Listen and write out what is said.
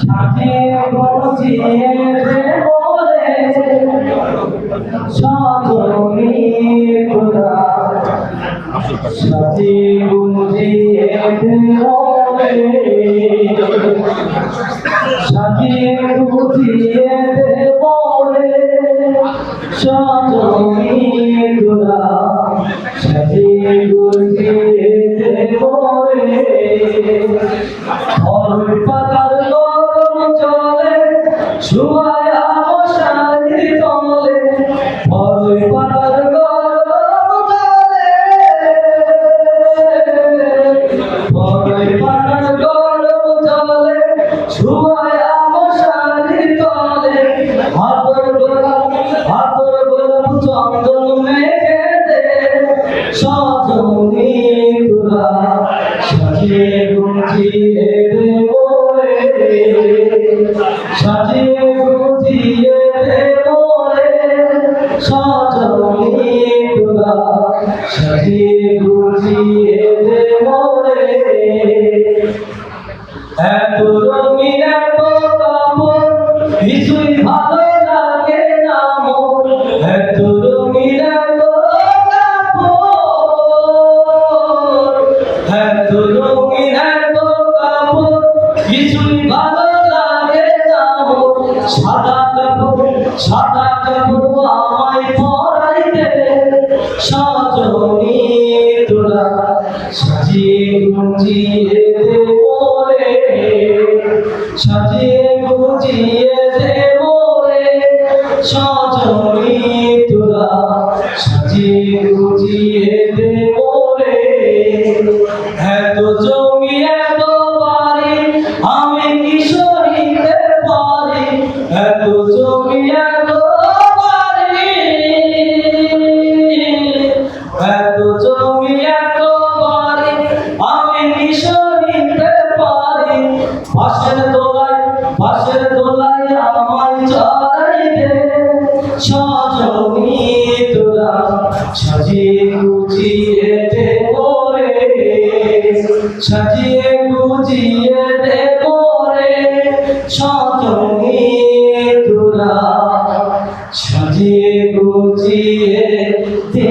সাজিয়ে মোরে সজনী খোদা সাজিয়ে গুজিয়ে শুয়ায় আমশারি তলে অরুণ পাতার গরম জলে অরুণ পাতার গরম জলে শুয়ায় আমশারি তলে হাতর গোলাপ হাতর তুলা সজনী তুলা সাজিয়ে গুজিয়ে দে মোরে এত রঙিন এত কাপড় কিছুই ভালো লাগে না মোর এত রঙিন এত কাপড় এত রঙিন এত কাপড় কিছুই ভালো লাগে না মোর সাদা সাদা কাপড় আমায় পরাইতে সজনী তোরা সাজিয়ে গুজিয়ে দে মোরে সাজিয়ে গুজিয়ে দে মোরে পাশের তোলায় আমার চড়াই দে সজনী তোরা সাজিয়ে গুছিয়ে দে ওরে সাজিয়ে গুছিয়ে দে ওরে সজনী তোরা সাজিয়ে গুছিয়ে দে